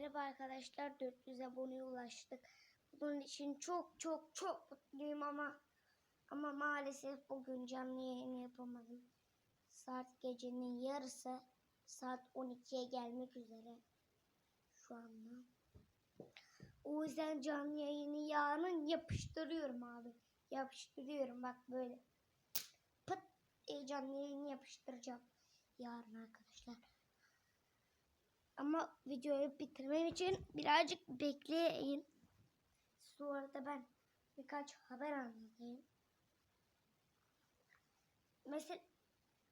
Merhaba arkadaşlar 400 aboneye ulaştık. Bunun için çok çok çok mutluyum ama ama maalesef bugün canlı yayın yapamadım. Saat gecenin yarısı saat 12'ye gelmek üzere şu anda. O yüzden canlı yayını yarın yapıştırıyorum abi. Yapıştırıyorum bak böyle. Pıt canlı yayını yapıştıracağım yarın arkadaşlar. Ama videoyu bitirmem için birazcık bekleyin. Sonra da ben birkaç haber anlatayım. Mesela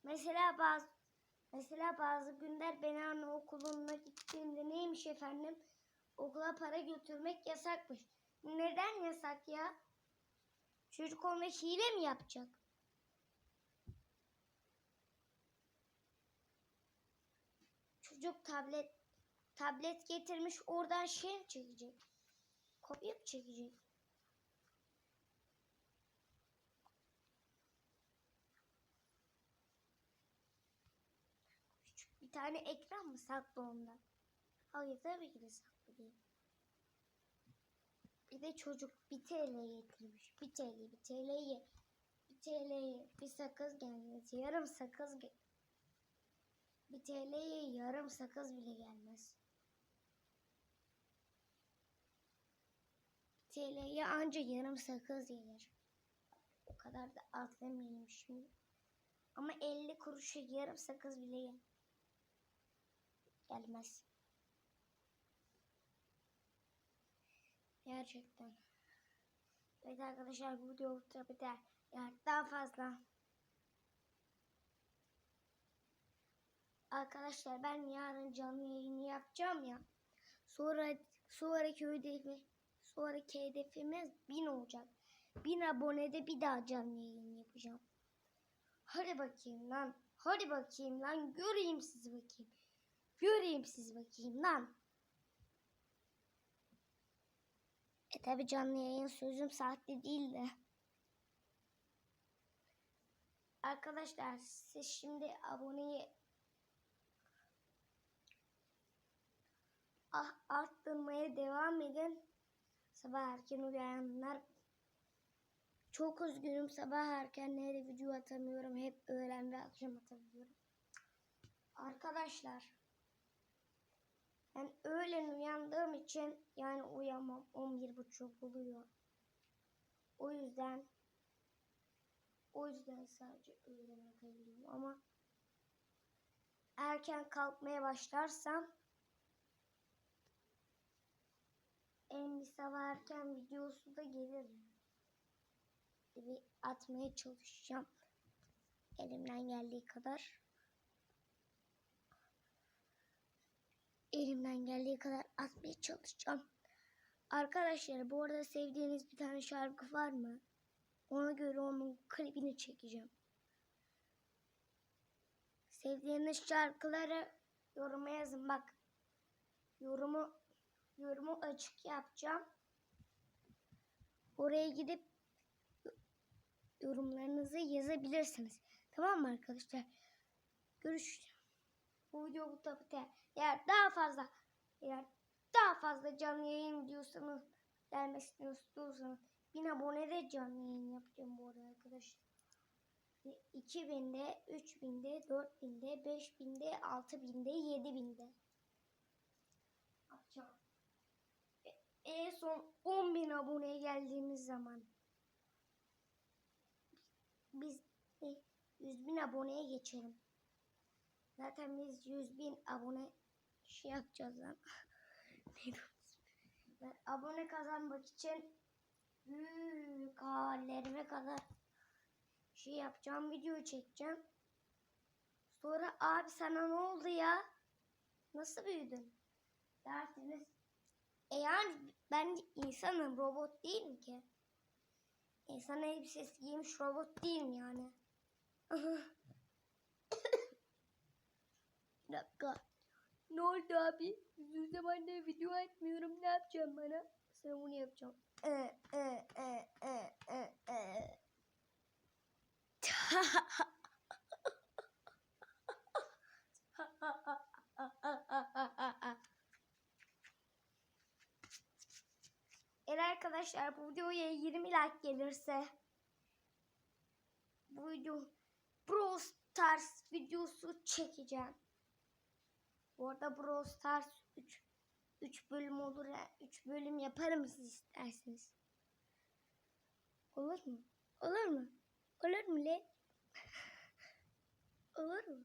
mesela bazı mesela bazı günler ben anaokuluna gittiğimde neymiş efendim? Okula para götürmek yasakmış. Neden yasak ya? Çocuk onunla hile mi yapacak? Çocuk tablet tablet getirmiş oradan şey mi çekecek? Kopya mı çekecek? Küçük bir tane ekran mı saklı onda? Hayır tabii ki de saklı değil. Bir de çocuk bir TL getirmiş. Bir TL, bir TL'yi, bir TL'yi bir sakız gelmez. Yarım sakız ge- bir TL'ye yarım sakız bile gelmez. TL'ye anca yarım sakız gelir. O kadar da az demeyelim şimdi. Ama 50 kuruşa yarım sakız bile gel- gelmez. Gerçekten. Evet arkadaşlar bu video burada biter. Yani daha fazla. Arkadaşlar ben yarın canlı yayını yapacağım ya. Sonra sonraki hedefi sonraki hedefimiz 1000 olacak. 1000 abonede bir daha canlı yayın yapacağım. Hadi bakayım lan. Hadi bakayım lan. Göreyim sizi bakayım. Göreyim sizi bakayım lan. E tabi canlı yayın sözüm saatli değil de. Arkadaşlar siz şimdi aboneyi arttırmaya devam edin. Sabah erken uyananlar çok üzgünüm sabah erkenlere video atamıyorum. Hep öğlen ve akşam atabiliyorum. Arkadaşlar ben öğlen uyandığım için yani uyanmam 11.30 buluyor. O yüzden o yüzden sadece öğlen atabiliyorum ama erken kalkmaya başlarsam en bir sabah erken videosu da gelir. Bir atmaya çalışacağım. Elimden geldiği kadar. Elimden geldiği kadar atmaya çalışacağım. Arkadaşlar bu arada sevdiğiniz bir tane şarkı var mı? Ona göre onun klibini çekeceğim. Sevdiğiniz şarkıları yoruma yazın bak. Yorumu yorumu açık yapacağım. Oraya gidip yorumlarınızı yazabilirsiniz. Tamam mı arkadaşlar? Görüşürüz. Bu video bu tabi Eğer daha fazla eğer daha fazla canlı yayın diyorsanız gelmesini istiyorsanız 1000 abonede canlı yayın yapacağım bu arada arkadaşlar. 2000'de, 3000'de, 4000'de, 5000'de, 6000'de, 7000'de yapacağım. En son 10.000 aboneye geldiğimiz zaman biz e, 100.000 aboneye geçelim. Zaten biz 100.000 abone şey yapacağız lan. Ben abone kazanmak için büyük hallerime kadar şey yapacağım, video çekeceğim. Sonra abi sana ne oldu ya? Nasıl büyüdün? Dersiniz. E yani ben insanım, robot değilim ki. İnsan elbisesi giymiş robot değilim yani. Bir dakika. Ne oldu abi? Uzun zamandır video atmıyorum. Ne yapacağım bana? Sana bunu yapacağım. E, e, e, e, e, e. arkadaşlar bu videoya 20 like gelirse bu video Brawl Stars videosu çekeceğim. Bu arada Brawl Stars 3 3 bölüm olur. 3 bölüm yaparım siz isterseniz. Olur mu? Olur mu? Olur mu le? Olur mu?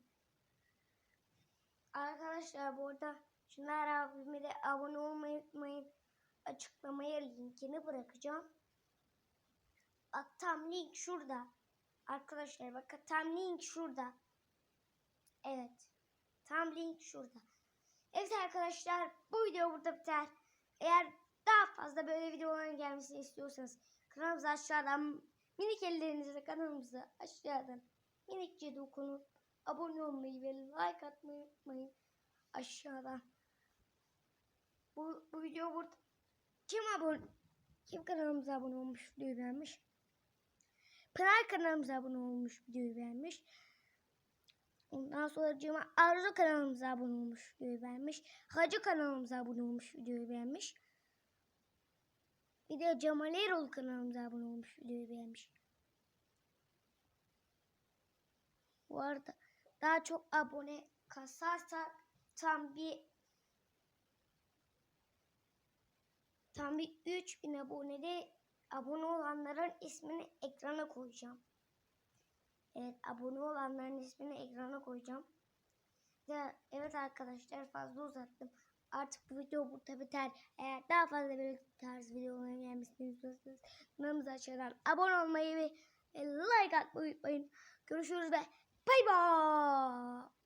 Arkadaşlar bu arada Şunlar abime de abone olmayı unutmayın. Açıklamaya linkini bırakacağım. Bak tam link şurada. Arkadaşlar bakın tam link şurada. Evet. Tam link şurada. Evet arkadaşlar bu video burada biter. Eğer daha fazla böyle videoların gelmesini istiyorsanız kanalımıza aşağıdan minik ellerinizle kanalımıza aşağıdan minikçe dokunup abone olmayı ve like atmayı unutmayın aşağıdan. Bu, bu video burada kim abone kim kanalımıza abone olmuş videoyu beğenmiş? Pınar kanalımıza abone olmuş videoyu beğenmiş. Ondan sonra Cema Arzu kanalımıza abone olmuş videoyu beğenmiş. Hacı kanalımıza abone olmuş videoyu beğenmiş. Bir de Cemal Erol kanalımıza abone olmuş videoyu beğenmiş. Bu arada daha çok abone kasarsak tam bir tam bir 3000 abonede abone olanların ismini ekrana koyacağım. Evet abone olanların ismini ekrana koyacağım. Ve evet arkadaşlar fazla uzattım. Artık bu video burada biter. Eğer daha fazla böyle tarz videoların gelmesini istiyorsanız kanalımıza aşağıdan abone olmayı ve like atmayı unutmayın. Görüşürüz ve bay bay.